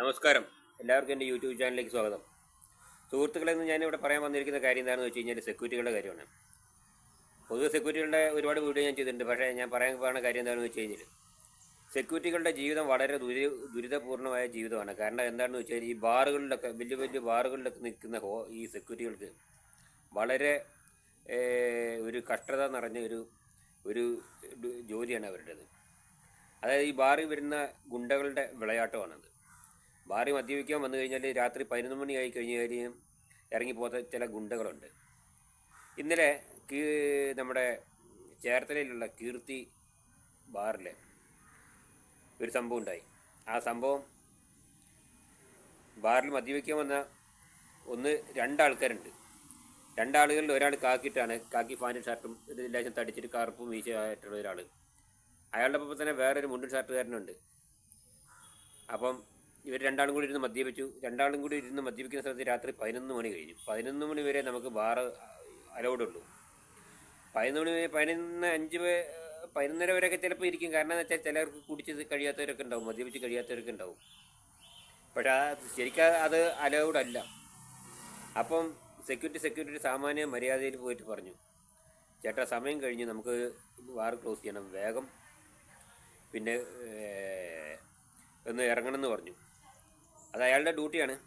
നമസ്കാരം. എല്ലാവർക്കും എന്റെ യൂട്യൂബ് ചാനലിലേക്ക് സ്വാഗതം. സുഹൃത്തുക്കളെ ഇന്ന് ഞാനിവിടെ പറയാൻ വന്നിരിക്കുന്ന കാര്യം എന്താണെന്ന് വെച്ച് കഴിഞ്ഞാൽ സെക്യൂരിറ്റികളുടെ കാര്യമാണ്. പൊതുവെ സെക്യൂരിറ്റികളുടെ ഒരുപാട് വീഡിയോ ഞാൻ ചെയ്തിട്ടുണ്ട്. പക്ഷേ ഞാൻ പറയാൻ പോകുന്ന കാര്യം എന്താണെന്ന് വെച്ച് കഴിഞ്ഞാൽ സെക്യൂരിറ്റികളുടെ ജീവിതം വളരെ ദുരി ദുരിതപൂർണമായ ജീവിതമാണ്. കാരണം എന്താണെന്ന് വെച്ചാൽ ഈ ബാറുകളിലൊക്കെ വലിയ വലിയ ബാറുകളിലൊക്കെ നിൽക്കുന്ന ഹോ ഈ സെക്യൂരിറ്റികൾക്ക് വളരെ ഒരു കഷ്ടത നിറഞ്ഞ ഒരു ഒരു ജോലിയാണ് അവരുടേത്. അതായത് ഈ ബാറിൽ വരുന്ന ഗുണ്ടകളുടെ വിളയാട്ടമാണത്. ബാറി മദ്യപിക്കാൻ വന്നു കഴിഞ്ഞാൽ രാത്രി പതിനൊന്ന് ആയി കഴിഞ്ഞ് കഴിഞ്ഞാൽ ഇറങ്ങിപ്പോത്ത ചില ഗുണ്ടകളുണ്ട്. ഇന്നലെ കീ നമ്മുടെ ചേർത്തലയിലുള്ള കീർത്തി ബാറിൽ ഒരു സംഭവം ഉണ്ടായി. ആ സംഭവം ബാറിൽ മദ്യപിക്കാൻ വന്ന ഒന്ന് രണ്ടാൾക്കാരുണ്ട്. രണ്ടാളുകളിൽ ഒരാൾ കാക്കിയിട്ടാണ് കാക്കി ഫാന്റും ഷർട്ടും ഒരു ലേശം തടിച്ചിട്ട് കറുപ്പും വീശായിട്ടുള്ള ഒരാൾ അയാളുടെ ഒപ്പം തന്നെ വേറൊരു മുണ്ടും ഷർട്ടുകാരനുണ്ട്. അപ്പം ഇവർ രണ്ടാളും കൂടി ഇരുന്ന് മദ്യപിച്ചു. രണ്ടാളും കൂടി ഇരുന്ന് മദ്യപിക്കുന്ന സ്ഥലത്ത് രാത്രി പതിനൊന്ന് മണി കഴിഞ്ഞു. പതിനൊന്ന് മണി വരെ നമുക്ക് ബാറ് അലൗഡ് ഉള്ളൂ. പതിനൊന്ന് മണി പതിനൊന്ന് അഞ്ച് പതിനൊന്നര വരെയൊക്കെ ചിലപ്പോൾ ഇരിക്കും. കാരണം എന്ന് വെച്ചാൽ ചിലർക്ക് കുടിച്ച് കഴിയാത്തവരൊക്കെ ഉണ്ടാവും. മദ്യപിച്ച് കഴിയാത്തവരൊക്കെ ഉണ്ടാവും. പക്ഷേ ശരിക്കും അത് അലൗഡ് അല്ല. അപ്പം സെക്യൂരിറ്റി സെക്യൂരിറ്റി സാമാന്യ മര്യാദയിൽ പോയിട്ട് പറഞ്ഞു. ചേട്ടാ സമയം കഴിഞ്ഞ് നമുക്ക് ബാർ ക്ലോസ് ചെയ്യണം. വേഗം. പിന്നെ ഒന്ന് ഇറങ്ങണമെന്ന് പറഞ്ഞു. അത് അയാളുടെ ഡ്യൂട്ടിയാണ്.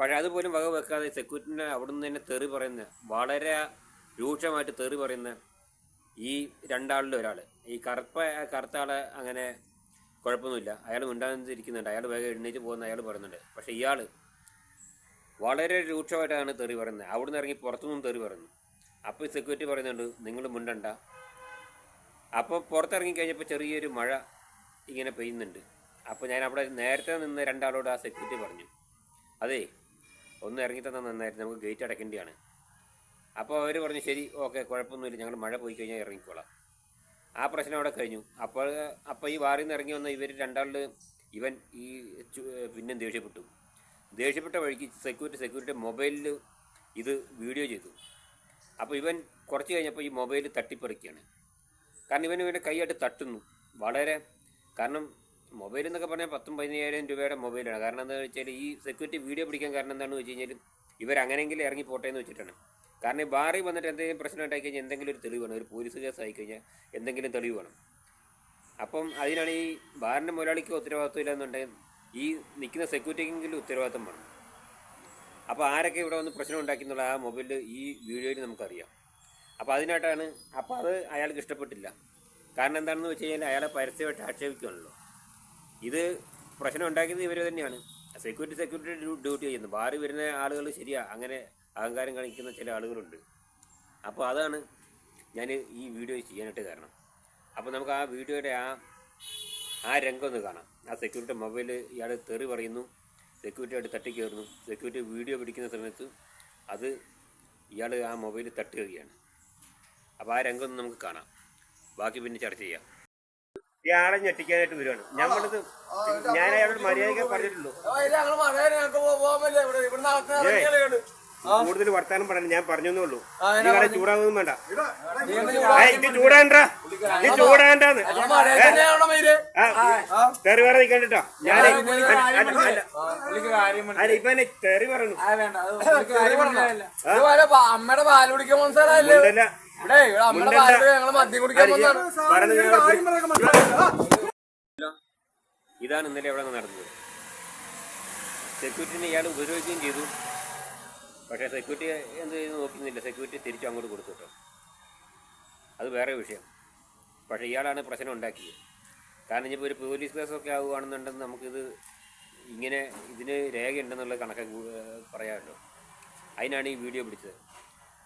പക്ഷേ അതുപോലും വക വെക്കാതെ സെക്യൂരിറ്റിനെ അവിടെ നിന്ന് തന്നെ തെറി പറയുന്ന വളരെ രൂക്ഷമായിട്ട് തെറി പറയുന്ന ഈ രണ്ടാളിൽ ഒരാൾ ഈ കറുപ്പ കറുത്ത ആളെ അങ്ങനെ കുഴപ്പമൊന്നുമില്ല. അയാൾ മിണ്ടാതിരിക്കുന്നുണ്ട്. അയാൾ വേഗം എഴുന്നേറ്റ് പോകുന്ന അയാൾ പറയുന്നുണ്ട്. പക്ഷേ ഇയാൾ വളരെ രൂക്ഷമായിട്ടാണ് തെറി പറയുന്നത് അവിടെ നിന്ന് ഇറങ്ങി പുറത്തുനിന്നും തെറി പറയുന്നു. അപ്പോൾ സെക്യൂരിറ്റി പറയുന്നുണ്ട് നിങ്ങൾ മിണ്ടണ്ട. അപ്പോൾ പുറത്തിറങ്ങി കഴിഞ്ഞപ്പോൾ ചെറിയൊരു മഴ ഇങ്ങനെ പെയ്യുന്നുണ്ട്. അപ്പോൾ ഞാൻ അവിടെ നേരത്തെ നിന്ന് രണ്ടാളോട് ആ സെക്യൂരിറ്റി പറഞ്ഞു. അതെ ഒന്ന് ഇറങ്ങി തന്നാൽ നന്നായിരുന്നു. നമുക്ക് ഗേറ്റ് അടയ്ക്കേണ്ടിയാണ്. അപ്പോൾ അവർ പറഞ്ഞു ശരി ഓക്കെ കുഴപ്പമൊന്നുമില്ല. ഞങ്ങൾ മഴ പോയി കഴിഞ്ഞാൽ ഇറങ്ങിക്കോളാം. ആ പ്രശ്നം അവിടെ കഴിഞ്ഞു. അപ്പോൾ അപ്പോൾ ഈ വാറിൽ നിന്ന് ഇറങ്ങി വന്ന ഇവർ രണ്ടാളിൽ ഇവൻ ഈ പിന്നെ ദേഷ്യപ്പെട്ടു. ദേഷ്യപ്പെട്ട വഴിക്ക് സെക്യൂരിറ്റി സെക്യൂരിറ്റി മൊബൈലിൽ ഇത് വീഡിയോ ചെയ്തു. അപ്പോൾ ഇവൻ കുറച്ച് കഴിഞ്ഞപ്പോൾ ഈ മൊബൈൽ തട്ടിപ്പറിക്കുകയാണ് കാരണം ഇവൻ ഇവന്റെ കൈയായിട്ട് തട്ടുന്നു. വളരെ കാരണം മൊബൈൽ എന്നൊക്കെ പറഞ്ഞാൽ പത്തും പതിനയ്യായിരം രൂപയുടെ മൊബൈലാണ്. കാരണം എന്താണെന്ന് വെച്ചാൽ ഈ സെക്യൂരിറ്റി വീഡിയോ പിടിക്കാൻ കാരണം എന്താണെന്ന് വെച്ച് കഴിഞ്ഞാൽ ഇവരങ്ങനെങ്കിലും ഇറങ്ങി പോട്ടെ എന്ന് വെച്ചിട്ടാണ്. കാരണം ഈ ബാറിൽ വന്നിട്ട് എന്തെങ്കിലും പ്രശ്നം ഉണ്ടായി കഴിഞ്ഞാൽ എന്തെങ്കിലും ഒരു തെളിവ് വേണം. ഒരു പോലീസ് കേസ് ആയി കഴിഞ്ഞാൽ എന്തെങ്കിലും തെളിവ് വേണം. അപ്പം അതിനാണ് ഈ ബാറിന്റെ മുതലാളിക്ക് ഉത്തരവാദിത്വം ഇല്ലെന്നുണ്ടെങ്കിൽ ഈ നിൽക്കുന്ന സെക്യൂരിറ്റിക്കെങ്കിലും ഉത്തരവാദിത്വം വേണം. അപ്പോൾ ആരൊക്കെ ഇവിടെ വന്ന് പ്രശ്നം ഉണ്ടാക്കി എന്നുള്ള ആ മൊബൈലിൽ ഈ വീഡിയോയിൽ നമുക്കറിയാം. അപ്പോൾ അതിനായിട്ടാണ് അപ്പോൾ അത് അയാൾക്ക് ഇഷ്ടപ്പെട്ടില്ല. കാരണം എന്താണെന്ന് വെച്ച് കഴിഞ്ഞാൽ അയാളെ പരസ്യമായിട്ട് ആക്ഷേപിക്കുകയാണല്ലോ ഇത് പ്രശ്നം ഉണ്ടാക്കിയത് ഇവർ തന്നെയാണ്. സെക്യൂരിറ്റി സെക്യൂരിറ്റി ഡ്യൂട്ടി ചെയ്യുന്നു. ബാറി വരുന്ന ആളുകൾ ശരിയാ. അങ്ങനെ അഹങ്കാരം കാണിക്കുന്ന ചില ആളുകളുണ്ട്. അപ്പോൾ അതാണ് ഞാൻ ഈ വീഡിയോ ചെയ്യാനായിട്ട് കാരണം. അപ്പോൾ നമുക്ക് ആ വീഡിയോയുടെ ആ ആ രംഗം ഒന്ന് കാണാം. ആ സെക്യൂരിറ്റി മൊബൈൽ ഇയാൾ തെറി പറയുന്നു. സെക്യൂരിറ്റി ആയിട്ട് തട്ടിക്കയറുന്നു സെക്യൂരിറ്റി വീഡിയോ പിടിക്കുന്ന സമയത്ത് അത് ഇയാൾ ആ മൊബൈൽ തട്ടുകയാണ്. അപ്പോൾ ആ രംഗം നമുക്ക് കാണാം. ബാക്കി പിന്നെ ചർച്ച ചെയ്യാം. ഇയാളെ ഞെട്ടിക്കാനായിട്ട് വരുവാണ്. ഞമ്മളത് ഞാൻ അയാളോട് മര്യാദയ്ക്ക് പറഞ്ഞിട്ടുള്ളൂ. കൂടുതൽ വർത്താനം പറയണം ഞാൻ പറഞ്ഞേ ഉള്ളൂ. നിങ്ങളെ ചൂടാവുന്നതും വേണ്ട. ഇത് ചൂടാണ്ടാ ഇത് ചൂടാണ്ടാന്ന് തെറി പറ നിൽക്കണ്ടോ ഞാൻ അല്ല ഇപ്പൊ തെറി പറഞ്ഞു അമ്മയുടെ പാൽ കുടിക്കാൻ മനസ്സിലായില്ലേ ഇതാണ് ഇന്നലെ അവിടെ നടന്നത്. സെക്യൂരിറ്റിനെ ഇയാൾ ഉപദ്രവിക്കുകയും ചെയ്തു. പക്ഷേ സെക്യൂരിറ്റി എന്ത് ചെയ്യുന്നു നോക്കുന്നില്ല സെക്യൂരിറ്റി തിരിച്ചു അങ്ങോട്ട് കൊടുത്തു കേട്ടോ. അത് വേറെ വിഷയം. പക്ഷേ ഇയാളാണ് പ്രശ്നം ഉണ്ടാക്കിയത്. കാരണം ഇനിയിപ്പോൾ ഒരു പോലീസ് കേസൊക്കെ ആവുകയാണെന്നുണ്ടെങ്കിൽ നമുക്കിത് ഇങ്ങനെ ഇതിന് രേഖയുണ്ടെന്നുള്ള കണക്ക് പറയാമല്ലോ. അതിനാണ് ഈ വീഡിയോ പിടിച്ചത്.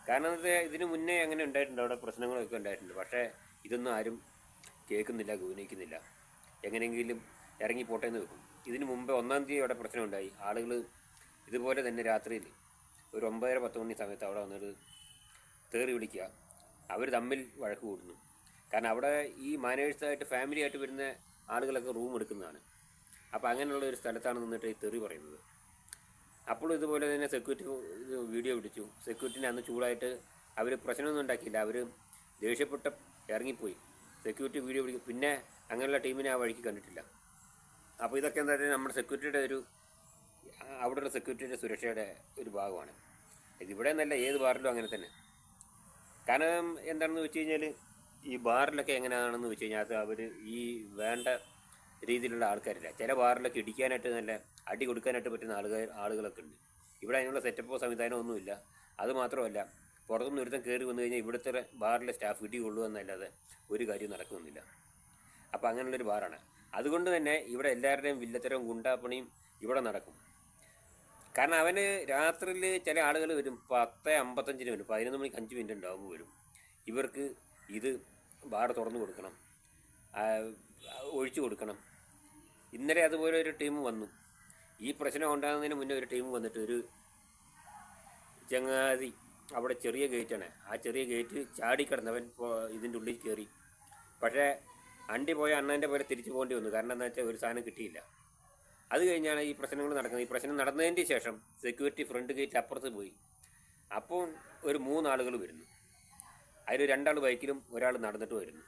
കാരണം ഇതിനു മുന്നേ അങ്ങനെ ഉണ്ടായിട്ടുണ്ട് അവിടെ പ്രശ്നങ്ങളൊക്കെ ഉണ്ടായിട്ടുണ്ട്. പക്ഷേ ഇതൊന്നും ആരും കേൾക്കുന്നില്ല ഗൗനിക്കുന്നില്ല എങ്ങനെയെങ്കിലും ഇറങ്ങി പോട്ടേന്ന് വെക്കും. ഇതിന് മുമ്പ് ഒന്നാം തീയതി അവിടെ പ്രശ്നം ഉണ്ടായി ആളുകൾ ഇതുപോലെ തന്നെ രാത്രിയിൽ ഒരു ഒമ്പതര പത്ത് മണി സമയത്ത് അവിടെ വന്നിട്ട് തേറി വിളിക്കുക. അവർ തമ്മിൽ വഴക്ക് കൂടുന്നു. കാരണം അവിടെ ഈ മാനേഴ്സായിട്ട് ഫാമിലി ആയിട്ട് വരുന്ന ആളുകളൊക്കെ റൂം എടുക്കുന്നതാണ്. അപ്പോൾ അങ്ങനെയുള്ള ഒരു സ്ഥലത്താണ് നിന്നിട്ട് ഈ തെറി പറയുന്നത്. അപ്പോൾ ഇതുപോലെ തന്നെ സെക്യൂരിറ്റി വീഡിയോ പിടിച്ചു. സെക്യൂരിറ്റിനെ അന്ന് ചൂടായിട്ട് അവർ പ്രശ്നമൊന്നും ഉണ്ടാക്കിയില്ല. അവർ ദേഷ്യപ്പെട്ട ഇറങ്ങിപ്പോയി. സെക്യൂരിറ്റി വീഡിയോ പിടിക്കും. പിന്നെ അങ്ങനെയുള്ള ടീമിനെ ആ വഴിക്ക് കണ്ടിട്ടില്ല. അപ്പോൾ ഇതൊക്കെ എന്താ പറയുക നമ്മുടെ സെക്യൂരിറ്റിയുടെ ഒരു അവിടെയുള്ള സെക്യൂരിറ്റിയുടെ സുരക്ഷയുടെ ഒരു ഭാഗമാണ്. ഇതിവിടെ എന്നല്ല ഏത് ബാറിലും അങ്ങനെ തന്നെ. കാരണം എന്താണെന്ന് വെച്ച് കഴിഞ്ഞാൽ ഈ ബാറിലൊക്കെ എങ്ങനെയാണെന്ന് വെച്ച് കഴിഞ്ഞാൽ അത് അവർ ഈ വേണ്ട രീതിയിലുള്ള ആൾക്കാരില്ല. ചില ബാറിലൊക്കെ ഇടിക്കാനായിട്ട് നല്ല അടി കൊടുക്കാനായിട്ട് പറ്റുന്ന ആളുകൾ ആളുകളൊക്കെ ഉണ്ട്. ഇവിടെ അതിനുള്ള സെറ്റപ്പോ സംവിധാനമോ ഒന്നുമില്ല. അത് മാത്രമല്ല പുറത്തുനിന്ന് ഒരുത്തം കയറി വന്നു കഴിഞ്ഞാൽ ഇവിടുത്തെ ബാറിലെ സ്റ്റാഫ് ഇടി കൊള്ളുക എന്നല്ലാതെ ഒരു കാര്യവും നടക്കുന്നില്ല. അപ്പോൾ അങ്ങനെയുള്ളൊരു ബാറാണ് അതുകൊണ്ട് തന്നെ ഇവിടെ എല്ലാവരുടെയും വില്ലത്തരവും ഗുണ്ടാപ്പണിയും ഇവിടെ നടക്കും. കാരണം അവന് രാത്രിയിൽ ചില ആളുകൾ വരും പത്ത് അമ്പത്തഞ്ചിന് വരും പതിനൊന്ന് മണിക്ക് അഞ്ച് മിനിറ്റ് ഉണ്ടാകുമ്പോൾ വരും. ഇവർക്ക് ഇത് ബാർ തുറന്നു കൊടുക്കണം. ഒഴിച്ചു കൊടുക്കണം. ഇന്നലെ അതുപോലെ ഒരു ടീം വന്നു. ഈ പ്രശ്നം ഉണ്ടാകുന്നതിന് മുന്നേ ഒരു ടീം വന്നിട്ട് ഒരു ചങ്ങാതി അവിടെ ചെറിയ ഗേറ്റാണ് ആ ചെറിയ ഗേറ്റ് ചാടിക്കിടന്നവൻ ഇതിന്റെ ഉള്ളിൽ കയറി പക്ഷേ അണ്ടി പോയ അണ്ണന്റെ പോലെ തിരിച്ചു പോകേണ്ടി വന്നു. കാരണം എന്താ വെച്ചാൽ ഒരു സാധനം കിട്ടിയില്ല. അത് കഴിഞ്ഞാണ് ഈ പ്രശ്നങ്ങൾ നടക്കുന്നത്. ഈ പ്രശ്നം നടന്നതിന്റെ ശേഷം സെക്യൂരിറ്റി ഫ്രണ്ട് ഗേറ്റ് അപ്പുറത്ത് പോയി. അപ്പോൾ ഒരു മൂന്നാളുകൾ വരുന്നു. അതിൽ രണ്ടാൾ ബൈക്കിലും ഒരാൾ നടന്നിട്ട് വരുന്നു.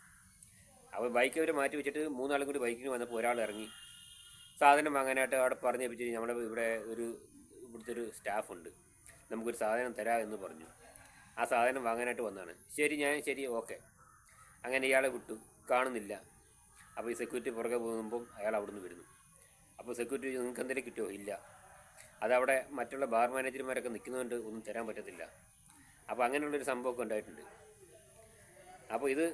അപ്പോൾ ബൈക്ക് അവർ മാറ്റി വെച്ചിട്ട് മൂന്നാളും കൂടി ബൈക്കിന് വന്നപ്പോൾ ഒരാൾ ഇറങ്ങി. സാധനം വാങ്ങാനായിട്ട് അവിടെ പറഞ്ഞു ഏൽപ്പിച്ചു നമ്മുടെ ഇവിടെ ഒരു ഇവിടുത്തെ ഒരു സ്റ്റാഫുണ്ട് നമുക്കൊരു സാധനം തരാ എന്ന് പറഞ്ഞു. ആ സാധനം വാങ്ങാനായിട്ട് വന്നതാണ്. ശരി ഞാൻ ശരി ഓക്കെ അങ്ങനെ ഇയാളെ വിട്ടു. കാണുന്നില്ല. അപ്പോൾ ഈ സെക്യൂരിറ്റി പുറകെ പോകുമ്പം അയാൾ അവിടുന്ന് വരുന്നു അപ്പോൾ സെക്യൂരിറ്റി നിങ്ങൾക്ക് എന്തെങ്കിലും കിട്ടുമോ ഇല്ല. അതവിടെ മറ്റുള്ള ബാർ മാനേജർമാരൊക്കെ നിൽക്കുന്നതുകൊണ്ട് ഒന്നും തരാൻ പറ്റത്തില്ല. അപ്പോൾ അങ്ങനെയുള്ളൊരു സംഭവമൊക്കെ ഉണ്ടായിട്ടുണ്ട്. അപ്പോൾ ഇത്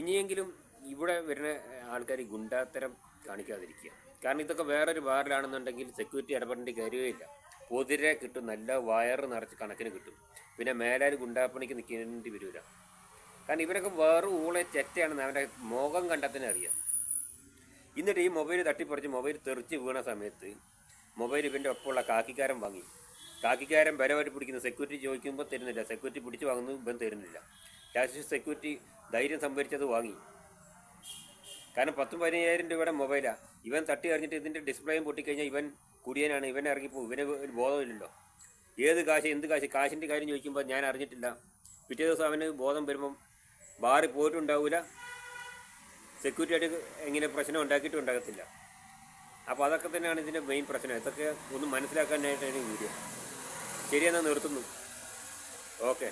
ഇനിയെങ്കിലും ഇവിടെ വരുന്ന ആൾക്കാർ ഗുണ്ടാത്തരം കാണിക്കാതിരിക്കുക. കാരണം ഇതൊക്കെ വേറൊരു ബാറിലാണെന്നുണ്ടെങ്കിൽ സെക്യൂരിറ്റി ഇടപെടേണ്ടി കാര്യമില്ല. പൊതിരെ കിട്ടും നല്ല വയറ് നിറച്ച് കണക്കിന് കിട്ടും. പിന്നെ മേലാൽ ഗുണ്ടാപ്പണിക്ക് നിൽക്കേണ്ടി വരില്ല കാരണം ഇവരൊക്കെ വേറെ ഊളെ ചെറ്റയാണെന്ന് അവന്റെ മുഖം കണ്ടാൽ അറിയാം. എന്നിട്ട് ഈ മൊബൈൽ തട്ടിപ്പറിച്ച് മൊബൈൽ തെറിച്ച് വീണ സമയത്ത് മൊബൈൽ ഇവന്റെ ഒപ്പമുള്ള കാക്കിക്കാരൻ വാങ്ങി. കാക്കിക്കാരൻ ബലമായിട്ട് പിടിക്കുന്ന. സെക്യൂരിറ്റി ചോദിക്കുമ്പോൾ തരുന്നില്ല. സെക്യൂരിറ്റി പിടിച്ച് വാങ്ങുന്നു ഇവൻ തരുന്നില്ല. ലാസ്റ്റ് സെക്യൂരിറ്റി ധൈര്യം സംഭരിച്ചത് വാങ്ങി. കാരണം പത്തും പതിനയ്യായിരം രൂപയുടെ മൊബൈലാണ് ഇവൻ തട്ടി അറിഞ്ഞിട്ട് ഇതിന്റെ ഡിസ്പ്ലേയും പൊട്ടിക്കഴിഞ്ഞാൽ ഇവൻ കുടിയനാണ്. ഇവൻ ഇറങ്ങിപ്പോവും. ഇവന് ഒരു ബോധമില്ലല്ലോ. ഏത് കാശ് എന്ത് കാശ്? കാശിന്റെ കാര്യം ചോദിക്കുമ്പോൾ ഞാൻ അറിഞ്ഞിട്ടില്ല. പിറ്റേ ദിവസം അവന് ബോധം വരുമ്പം ബാറിൽ പോയിട്ടുണ്ടാവില്ല സെക്യൂരിറ്റി ആയിട്ട് എങ്ങനെ പ്രശ്നം ഉണ്ടാക്കിയിട്ടും ഉണ്ടാകത്തില്ല. അപ്പോൾ അതൊക്കെ തന്നെയാണ് ഇതിന്റെ മെയിൻ പ്രശ്നം. ഇതൊക്കെ ഒന്ന് മനസ്സിലാക്കാനായിട്ടാണ് ഈ വീഡിയോ ശരിയെന്നാൽ നിർത്തുന്നു. ഓക്കെ